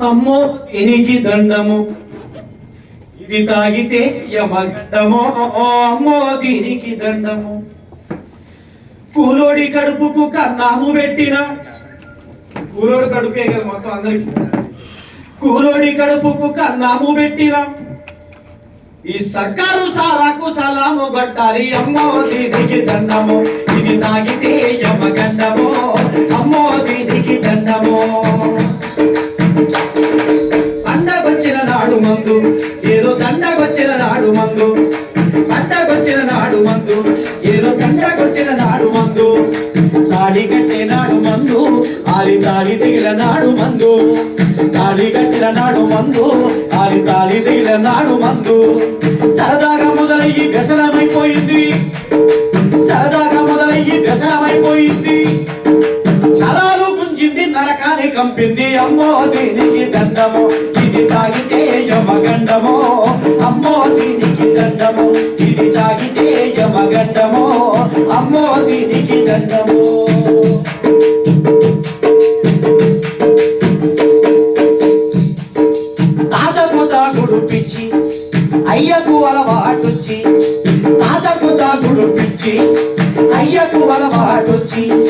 అమ్మో ఎనికి దండము. ఇది తాగితే యమగండమో అమ్మో దీనికి దండము. కూలోడి కడుపుకు కన్నాము పెట్టిన. కూలోడి కడుపే కదా మొత్తం అందరికి. కూలోడి కడుపుకు కన్నాము పెట్టిన. ఈ సర్కారు సారాకు సలాము గట్టాలి అమ్మో దీనికి దండము. ఇది తాగితే యమగండమో పండగొచ్చిన నాడు మందు ఏదో దండగొచ్చిన నాడు మందు. తాడి కట్టే నాడు మందు ఆరి తాడి దిగిన నాడు మందు. తాడి కట్టిన నాడు మందు ఆరి తాడి దిగిన నాడు మందు. సరదాగా మొదలయ్యి వ్యసనమైపోయింది. సరదాగా మొదలయ్యి వ్యసనమైపోయింది. నరాలు గుంజింది నరకాన్ని కంపింది. అమ్మో దీనికి దండము? ఇది తాగితే యమగండమో? అమ్మో దీనికి దండము. ఇది తాగితే యమగండమో. అమ్మో దీనికి దండము. తాతకు తాగుడు పిచ్చి అయ్యకు అలవాటుచ్చి. తాతకు తాగుడు పిచ్చి అయ్యకు అలవాటుచ్చి.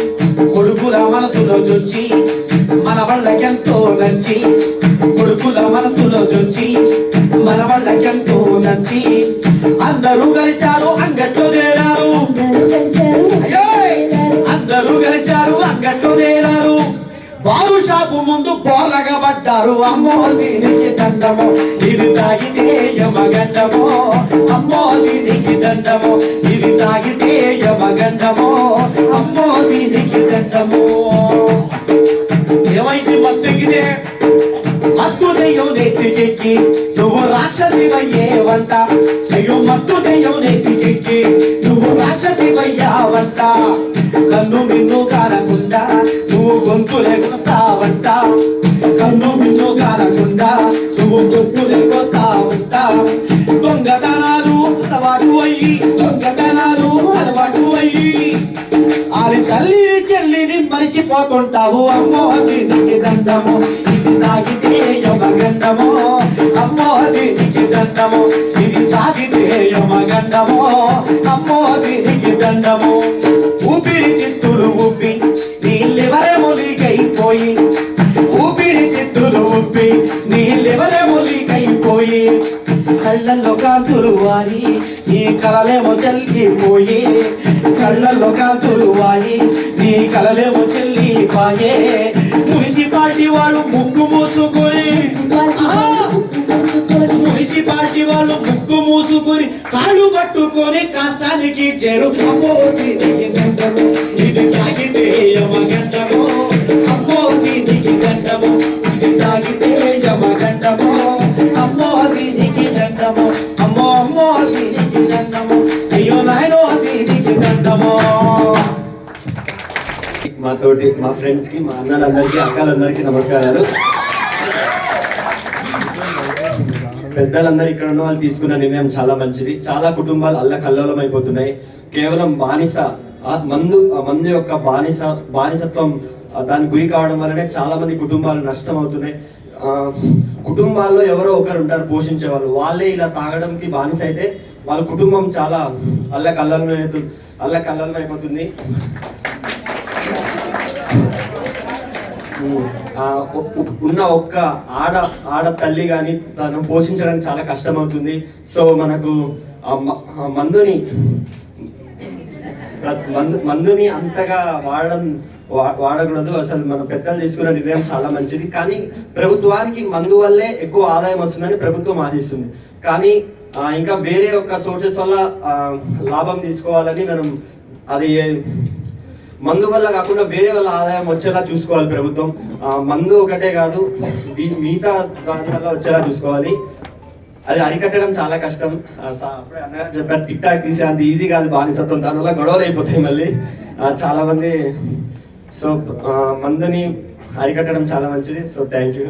నచ్చి అందరూ కలిచారు అంగట్లో అయ్యోయ్! అందరూ గెలిచారు అంగట్లో నేరారు బారు షాపు ముందు బోర్లగా పడ్డారు. అమ్మో దీనికి దండము ఇది తాగితే యమగండమో అమ్మో దీనికి దండము ఇది తాగితే యమగండమో అమ్మో దీనికి దండము. ఏమైంది? మత్తెక్కితే మత్తు దెయ్యం నెత్తికెక్కి నువ్వు రాక్షసివయ్యేవంట దెయ్యం మత్తు దెయ్యం నెత్తికెక్కి నువ్వు రాక్షసివయ్యావంట కన్ను మిన్ను కారకుండా నువ్వు గొంతులే గుస్తావంట మరిచిపోతుంటావు. అమ్మో దీనికి దండము. ఇది తాగితే యమగండము అమ్మో దీనికి దండము. ఇది తాగితే యమగండము అమ్మో దీనికి దండము. ఊపిరి చిత్తులు ఉబ్బి నీళ్ళెవరే మొలికైపోయి ఊపిరి చిత్తులు ఉబ్బి నీళ్ళెవరే మొలికైపోయి కళ్ళల్లో కాంతులు వారి నీ కలలేమో చెల్లిపోయి. కళ్ళల్లో కాంతులు వారి నీ కలలేమో చెల్లిపాయే. మున్సిపాలిటీ వాళ్ళు ముక్కు మూసుకొని మున్సిపాలిటీ వాళ్ళు ముక్కు మూసుకొని కాళ్ళు పట్టుకొని కష్టానికి చేరు. అమ్మో ఇది తాగితే యమగంటము అమ్మో దీనికి మా తోటి మా ఫ్రెండ్స్కి మా అన్నలందరికీ అక్కలందరికీ నమస్కారాలు. పెద్దలందరూ ఇక్కడ ఉన్న వాళ్ళు తీసుకున్న నిర్ణయం చాలా మంచిది. చాలా కుటుంబాలు అల్ల కల్లోలం అయిపోతున్నాయి. కేవలం బానిస ఆ మందు ఆ మందు యొక్క బానిస బానిసత్వం దానికి గురి కావడం వల్లనే చాలా మంది కుటుంబాలు నష్టం అవుతున్నాయి. కుటుంబాల్లో ఎవరో ఒకరు ఉంటారు పోషించే వాళ్ళు. వాళ్ళే ఇలా తాగడంకి బానిస అయితే వాళ్ళ కుటుంబం చాలా అల్ల కల్లోలం అల్ల కల్లోలం అయిపోతుంది ఉన్న ఒక్క ఆడ ఆడ తల్లి కానీ తను పోషించడానికి చాలా కష్టమవుతుంది. సో మనకు ఆ మందుని మందు మందుని అంతగా వాడడం వాడకూడదు. అసలు మన పెద్దలు తీసుకున్న నిర్ణయం చాలా మంచిది. కానీ ప్రభుత్వానికి మందు వల్లే ఎక్కువ ఆదాయం వస్తుందని ప్రభుత్వం ఆశిస్తుంది. కానీ ఇంకా వేరే ఒక సోర్సెస్ వల్ల లాభం తీసుకోవాలని మనం అది మందు వల్ల కాకుండా వేరే వాళ్ళ ఆదాయం వచ్చేలా చూసుకోవాలి ప్రభుత్వం. మందు ఒకటే కాదు మిగతా దాని వల్ల వచ్చేలా చూసుకోవాలి. అది అరికట్టడం చాలా కష్టం. అప్పుడే అన్నగారు చెప్పారు టిక్ టాక్ తీసే అంత ఈజీ కాదు బానిసత్వం. దానివల్ల గొడవలు అయిపోతాయి మళ్ళీ. చాలా మంది సో uh, మందని అరికట్టడం చాలా మంచిది. So thank you